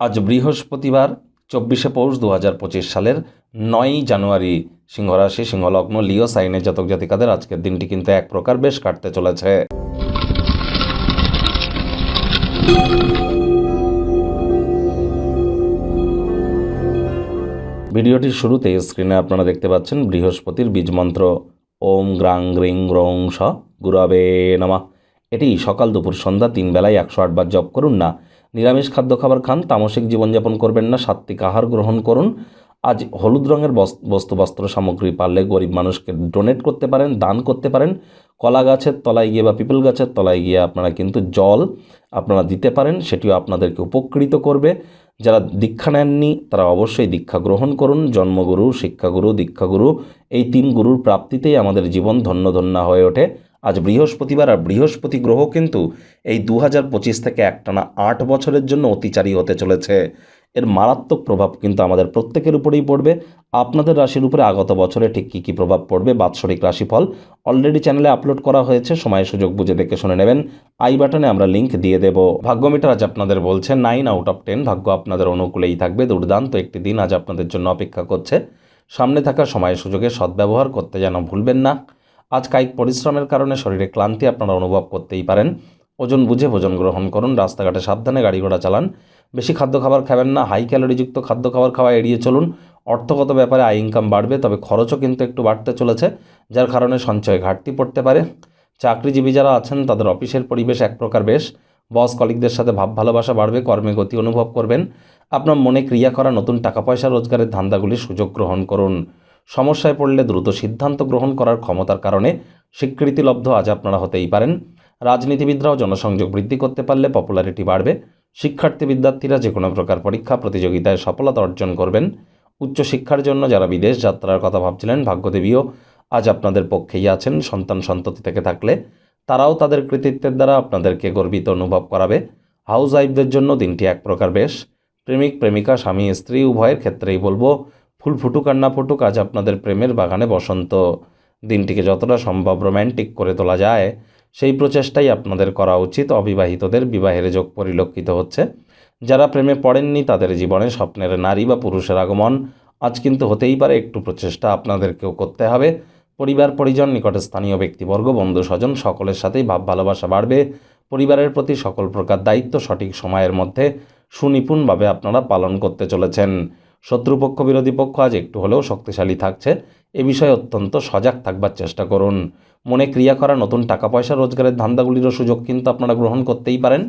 আজ বৃহস্পতিবার, চব্বিশে পৌষ দু হাজার পঁচিশ সালের নয়ই জানুয়ারি। সিংহরাশি, সিংহলগ্ন, লিও সাইনের জাতক জাতিকাদের আজকের দিনটি কিন্তু এক প্রকার বেশ কাটতে চলেছে। ভিডিওটির শুরুতে স্ক্রিনে আপনারা দেখতে পাচ্ছেন বৃহস্পতির বীজ মন্ত্র। ওম গ্রাং গ্রিং গ্রং স গুরবে নমা। এটি সকাল দুপুর সন্ধ্যা তিন বেলায় একশো আটবার জপ করুন না নিরামিষ খাদ্য খাবার খান, তামসিক জীবনযাপন করবেন না সাত্বিক আহার গ্রহণ করুন। আজ হলুদ রঙের বস- বস্তু বস্ত্র সামগ্রী পারলে গরিব মানুষকে ডোনেট করতে পারেন, দান করতে পারেন। কলা গাছের তলায় গিয়ে বা পিপল গাছের তলায় গিয়ে আপনারা কিন্তু জল আপনারা দিতে পারেন, সেটিও আপনাদেরকে উপকৃত করবে। যারা দীক্ষা নেননি, তারা অবশ্যই দীক্ষা গ্রহণ করুন। জন্মগুরু, শিক্ষাগুরু, দীক্ষাগুরু, এই তিন গুরুর প্রাপ্তিতেই আমাদের জীবন ধন্য ধন্য হয়ে ওঠে। আজ বৃহস্পতিবার আর বৃহস্পতি গ্রহ কিন্তু এই দু হাজার পঁচিশ থেকে একটানা আট বছরের জন্য অতিচারী হতে চলেছে। এর মারাত্মক প্রভাব কিন্তু আমাদের প্রত্যেকের উপরেই পড়বে। আপনাদের রাশির উপরে আগত বছরে ঠিক কী কী প্রভাব পড়বে? বাৎসরিক রাশিফল অলরেডি চ্যানেলে আপলোড করা হয়েছে সময় সুযোগ বুঝে দেখে শুনে নেবেন। আই বাটনে আমরা লিংক দিয়ে দেব। ভাগ্যমিটার আজ আপনাদের বলছে, নাইন আউট অফ টেন। ভাগ্য আপনাদের অনুকূলেই থাকবে, দুর্দান্ত একটি দিন আজ আপনাদের জন্য অপেক্ষা করছে। সামনে থাকা সময় সুযোগে সদ্ব্যবহার করতে যেন ভুলবেন না। আজ কায়িক পরিশ্রমের কারণে শরীরে ক্লান্তি আপনারা অনুভব করতেই পারেন। ওজন বুঝে ভোজন গ্রহণ করুন, রাস্তাঘাটে সাবধানে গাড়ি ঘোড়া চালান। বেশি খাদ্য খাবার খাবেন না হাই ক্যালোরিযুক্ত খাদ্য খাবার খাওয়া এড়িয়ে চলুন। অর্থগত ব্যাপারে আয় ইনকাম বাড়বে, তবে খরচও কিন্তু একটু বাড়তে চলেছে, যার কারণে সঞ্চয় ঘাটতি পড়তে পারে। চাকরিজীবী যারা আছেন, তাদের অফিসের পরিবেশ এক প্রকার বেশ। বস কলিকদের সাথে ভাব ভালোবাসা বাড়বে, কর্মে গতি অনুভব করবেন। আপনার মনে ক্রিয়া করা নতুন টাকা পয়সা রোজগারের ধান্দাগুলির সুযোগ গ্রহণ করুন। সমস্যায় পড়লে দ্রুত সিদ্ধান্ত গ্রহণ করার ক্ষমতার কারণে স্বীকৃতিলব্ধ আজ আপনারা হতেই পারেন। রাজনীতিবিদরাও জনসংযোগ বৃদ্ধি করতে পারলে পপুলারিটি বাড়বে। শিক্ষার্থী বিদ্যার্থীরা যে কোনো প্রকার পরীক্ষা, প্রতিযোগিতায় সফলতা অর্জন করবেন। উচ্চশিক্ষার জন্য যারা বিদেশ যাত্রার কথা ভাবছিলেন, ভাগ্যদেবীও আজ আপনাদের পক্ষেই আছেন। সন্তান সন্ততি থেকে থাকলে তারাও তাদের কৃতিত্বের দ্বারা আপনাদেরকে গর্বিত অনুভব করাবে। হাউস ওয়াইফদের জন্য দিনটি এক প্রকার বেশ। প্রেমিক, প্রেমিকা, স্বামী, স্ত্রী, উভয়ের ক্ষেত্রেই বলব ফুল ফুটুক আর না ফুটুক, আজ আপনাদের প্রেমের বাগানে বসন্ত। দিনটিকে যতটা সম্ভব রোম্যান্টিক করে তোলা যায়, সেই প্রচেষ্টাই আপনাদের করা উচিত। অবিবাহিতদের বিবাহের যোগ পরিলক্ষিত হচ্ছে। যারা প্রেমে পড়েননি, তাদের জীবনে স্বপ্নের নারী বা পুরুষের আগমন আজ কিন্তু হতেই পারে। একটু প্রচেষ্টা আপনাদেরকেও করতে হবে। পরিবার, পরিজন, নিকটে স্থানীয় ব্যক্তিবর্গ, বন্ধু, স্বজন, সকলের সাথেই ভাব ভালোবাসা বাড়বে। পরিবারের প্রতি সকল প্রকার দায়িত্ব সঠিক সময়ের মধ্যে সুনিপুণভাবে আপনারা পালন করতে চলেছেন। শত্রুপক্ষ বিরোধী পক্ষ আজ একটু হলেও শক্তিশালী থাকছে। এ বিষয়ে অত্যন্ত সজাগ থাকবার চেষ্টা করুন। মনে ক্রিয়া করা নতুন টাকা পয়সা রোজগারের ধান্দাগুলিরও সুযোগ কিন্তু আপনারা গ্রহণ করতেই পারেন।